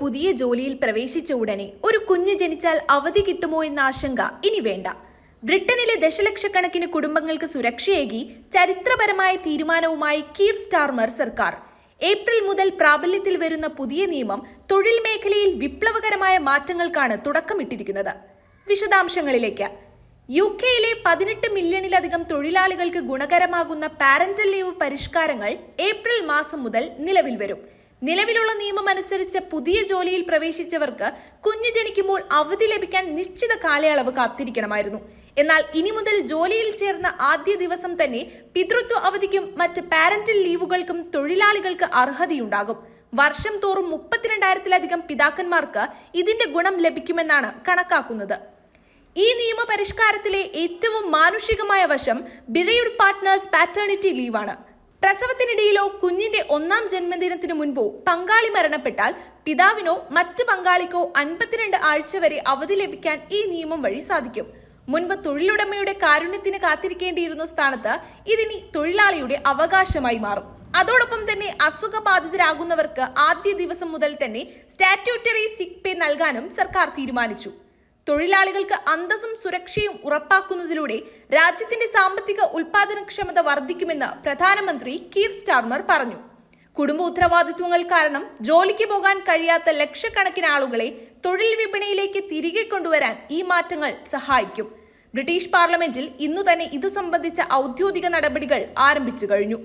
പുതിയ ജോലിയിൽ പ്രവേശിച്ച ഉടനെ ഒരു കുഞ്ഞ് ജനിച്ചാൽ അവധി കിട്ടുമോ എന്ന ആശങ്ക ഇനി വേണ്ട. ബ്രിട്ടനിലെ ദശലക്ഷക്കണക്കിന് കുടുംബങ്ങൾക്ക് സുരക്ഷയേകി ചരിത്രപരമായ തീരുമാനവുമായി കീർ സ്റ്റാർമർ സർക്കാർ. ഏപ്രിൽ മുതൽ പ്രാബല്യത്തിൽ വരുന്ന പുതിയ നിയമം തൊഴിൽ മേഖലയിൽ വിപ്ലവകരമായ മാറ്റങ്ങൾക്കാണ് തുടക്കമിട്ടിരിക്കുന്നത്. വിശദാംശങ്ങളിലേക്ക്. യു കെയിലെ പതിനെട്ട് മില്യണിലധികം തൊഴിലാളികൾക്ക് ഗുണകരമാകുന്ന പാരന്റൽ ലീവ് പരിഷ്കാരങ്ങൾ ഏപ്രിൽ മാസം മുതൽ നിലവിൽ വരും. നിലവിലുള്ള നിയമം അനുസരിച്ച് പുതിയ ജോലിയിൽ പ്രവേശിച്ചവർക്ക് കുഞ്ഞു ജനിക്കുമ്പോൾ അവധി ലഭിക്കാൻ നിശ്ചിത കാലയളവ് കാത്തിരിക്കണമായിരുന്നു. എന്നാൽ ഇനി മുതൽ ജോലിയിൽ ചേർന്ന ആദ്യ ദിവസം തന്നെ പിതൃത്വ അവധിക്കും മറ്റ് പാരന്റൽ ലീവുകൾക്കും തൊഴിലാളികൾക്ക് അർഹതയുണ്ടാകും. വർഷം തോറും മുപ്പത്തിരണ്ടായിരത്തിലധികം പിതാക്കന്മാർക്ക് ഇതിന്റെ ഗുണം ലഭിക്കുമെന്നാണ് കണക്കാക്കുന്നത്. ഈ നിയമപരിഷ്കാരത്തിലെ ഏറ്റവും മാനുഷികമായ വശം ബിറയുടെ പാർട്ട്നേഴ്സ് പാറ്റേണിറ്റി ലീവാണ്. പ്രസവത്തിനിടയിലോ കുഞ്ഞിന്റെ ഒന്നാം ജന്മദിനത്തിനു മുൻപോ പങ്കാളി മരണപ്പെട്ടാൽ പിതാവിനോ മറ്റു പങ്കാളിക്കോ അൻപത്തിരണ്ട് ആഴ്ച വരെ അവധി ലഭിക്കാൻ ഈ നിയമം വഴി സാധിക്കും. മുൻപ് തൊഴിലുടമയുടെ കാരുണ്യത്തിന് കാത്തിരിക്കേണ്ടിയിരുന്ന സ്ഥാനത്ത് ഇതിനി തൊഴിലാളിയുടെ അവകാശമായി മാറും. അതോടൊപ്പം തന്നെ അസുഖബാധിതരാകുന്നവർക്ക് ആദ്യ ദിവസം മുതൽ തന്നെ സ്റ്റാറ്റ്യൂട്ടറി സിക് പേ നൽകാനും സർക്കാർ തീരുമാനിച്ചു. തൊഴിലാളികൾക്ക് അന്തസ്സും സുരക്ഷയും ഉറപ്പാക്കുന്നതിലൂടെ രാജ്യത്തിന്റെ സാമ്പത്തിക ഉൽപാദനക്ഷമത വർദ്ധിക്കുമെന്ന് പ്രധാനമന്ത്രി കീർ സ്റ്റാർമർ പറഞ്ഞു. കുടുംബ ഉത്തരവാദിത്വങ്ങൾ കാരണം ജോലിക്ക് പോകാൻ കഴിയാത്ത ലക്ഷക്കണക്കിന് ആളുകളെ തൊഴിൽ വിപണിയിലേക്ക് തിരികെ കൊണ്ടുവരാൻ ഈ മാറ്റങ്ങൾ സഹായിക്കും. ബ്രിട്ടീഷ് പാർലമെന്റിൽ ഇന്നു തന്നെ ഇതു സംബന്ധിച്ച ഔദ്യോഗിക നടപടികൾ ആരംഭിച്ചു കഴിഞ്ഞു.